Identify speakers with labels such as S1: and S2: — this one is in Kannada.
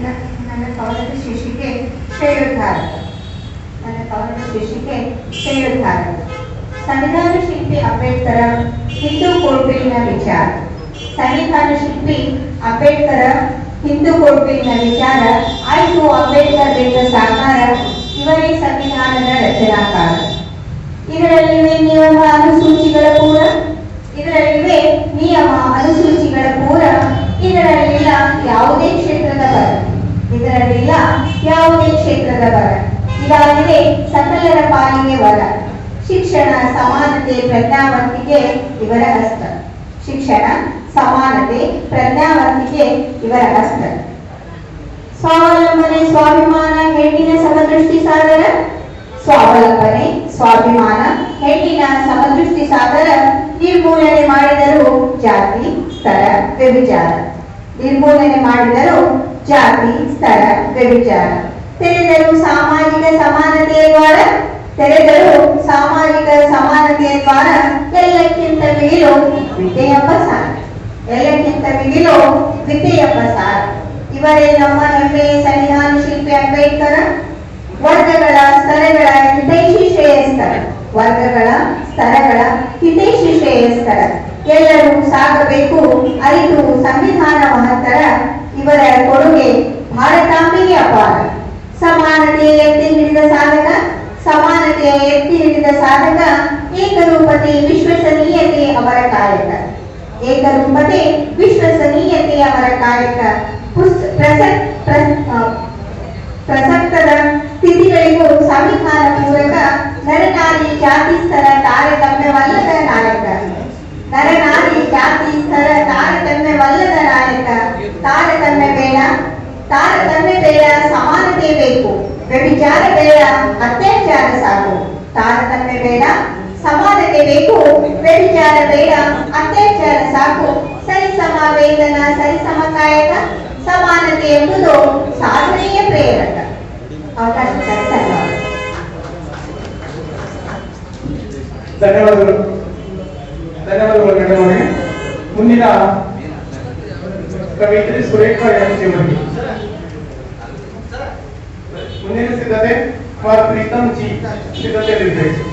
S1: ನನ್ನ ಕವನದ ಶೀರ್ಷಿಕೆ ಶ್ರೇಯೋದ್ಧಾರ ನನ್ನ ಕವನದ ಶೀರ್ಷಿಕೆ ಶ್ರೇಯೋದ್ಧಾರ ಸಂವಿಧಾನ ಶಿಲ್ಪಿ ಅಂಬೇಡ್ಕರ ಹಿಂದೂ ಕೋರ್ಟಿನ ವಿಚಾರ. ಸಂವಿಧಾನ ಶಿಲ್ಪಿ ಅಂಬೇಡ್ಕರ ಹಿಂದೂ ಕೋರ್ಟಿನ ವಿಚಾರ. ಆಯ್ತು, ಅಂಬೇಡ್ಕರ್ ಬೇಕ ಸಾಕಾರ. ಇವರೇ ಸಂವಿಧಾನದ ರಚನಾಕಾರ. ಇದರಲ್ಲಿವೆ ನಿಯಮ ಇದಾಗಿದೆ ಸಕಲರ ಪಾಲಿಗೆ ವರ. ಶಿಕ್ಷಣ ಸಮಾನತೆ ಪ್ರಜ್ಞಾವಂತಿಕೆ ಇವರ ಹಸ್ತ ಶಿಕ್ಷಣ ಸಮಾನತೆ ಪ್ರಜ್ಞಾವಂತಿಕೆ ಇವರ ಹಸ್ತ ಸ್ವಾವಲಂಬನೆ, ಸ್ವಾಭಿಮಾನ, ಹೆಣ್ಣಿನ ಸಮದೃಷ್ಟಿ ಸಾಧನ ಸ್ವಾವಲಂಬನೆ, ಸ್ವಾಭಿಮಾನ, ಹೆಣ್ಣಿನ ಸಮದೃಷ್ಟಿ ಸಾಧನ ನಿರ್ಮೂಲನೆ ಮಾಡಿದರು ಜಾತಿ, ಸ್ತರ, ವ್ಯಭಿಚಾರ. ನಿರ್ಮೂಲನೆ ಮಾಡಿದರು ಜಾತಿ, ಸ್ತರ, ವ್ಯಭಿಚಾರ. ತೆರೆದರು ಸಾಮಾಜಿಕ ಸಮಾನತೆಯ ದ್ವಾರ ತೆರೆದರು ಸಾಮಾಜಿಕ ಸಮಾನತೆಯ ದ್ವಾರ, ಎಲ್ಲಕ್ಕಿಂತ ಮಿಗಿಲು ವಿದ್ಯೆಯ ಪ್ರಸಾರ ಎಲ್ಲಕ್ಕಿಂತ ಮಿಗಿಲು ವಿದ್ಯೆಯ ಪ್ರಸಾರ ಇವರೇ ನಮ್ಮ ಹೆಮ್ಮೆಯ ಸಂವಿಧಾನ ಶಿಲ್ಪಿ ಅಂಬೇಡ್ಕರ. ವರ್ಗಗಳ ಸ್ತರಗಳ ಹಿತೈಷಿ ಶ್ರೇಯಸ್ಕರ. ವರ್ಗಗಳ ಸ್ತರಗಳ ಹಿತೈಷಿ ಶ್ರೇಯಸ್ಕರ. ಎಲ್ಲರೂ ಸಾಗಬೇಕು, ಅರಿತು ಸಂವಿಧಾನ ಮಹತ್ತರ. ಇವರ ಕೊಡುಗೆ ಭಾರತಾಂಬೆಗೆ ಅಪಾರ. ಸಮಾನತೆಯ ಎತ್ತಿ ಹಿಡಿದ ಸಾಧಕ, ಸಮಾನತೆಯ ಎತ್ತಿ ಹಿಡಿದ ಸಾಧಕ, ಏಕರೂಪತೆ ವಿಶ್ವಸನೀಯತೆ ಅವರ ಕಾಯಕ. ಏಕರೂಪತೆ ವಿಶ್ವಸನೀಯತೆ ಅವರ ಕಾಯಕ. ಪ್ರಸಕ್ತದ ಸ್ಥಿತಿಗಳಿಗೂ ಸಂವಿಧಾನ ಪೂರಕ ನರನಾರಿ ಜಾತಿ ಸ್ತರ ತಾರತಮ್ಯವಲ್ಲದ ನಾಯಕ. ನರನಾರಿ ಜಾತಿ ಸ್ಥರ ತಾರತಮ್ಯವಲ್ಲದ ನಾಯಕ. ತಾರತಮ್ಯ ಬೇಡ ತಾರತಮ್ಯ ಬೇಡ ಸಮಾನತೆ ಬೇಕು ವ್ಯಭಿಚಾರ ಬೇಡ ಅತ್ಯಾಚಾರ ಸಾಕು ತಾರತಮ್ಯ ಬೇಡ ಸಮಾನತೆ ಬೇಕು ವ್ಯಭಿಚಾರ ಬೇಡ ಅತ್ಯಾಚಾರ ಸಾಕು ಸರಿಸಮ ವೇತನ ಸರಿಸಮ ಕಾಯಕ ಸಮಾನತೆ ಎಂಬುದು ಸಾಧನೆಯ ಪ್ರೇರಕ ಅವಕಾಶಕ್ಕಾಗಿ ಧನ್ಯವಾದ
S2: ಧನ್ಯವಾದಗಳು ಧನ್ಯವಾದಗಳು ಮೇಡಮ್ ಮುಂದಿನ ಕವಿತ್ರಿ ಸುರೇಖ ಎಂಸಿ सुनील सिद्धते और प्रीतम जी सिद्धते निर्देश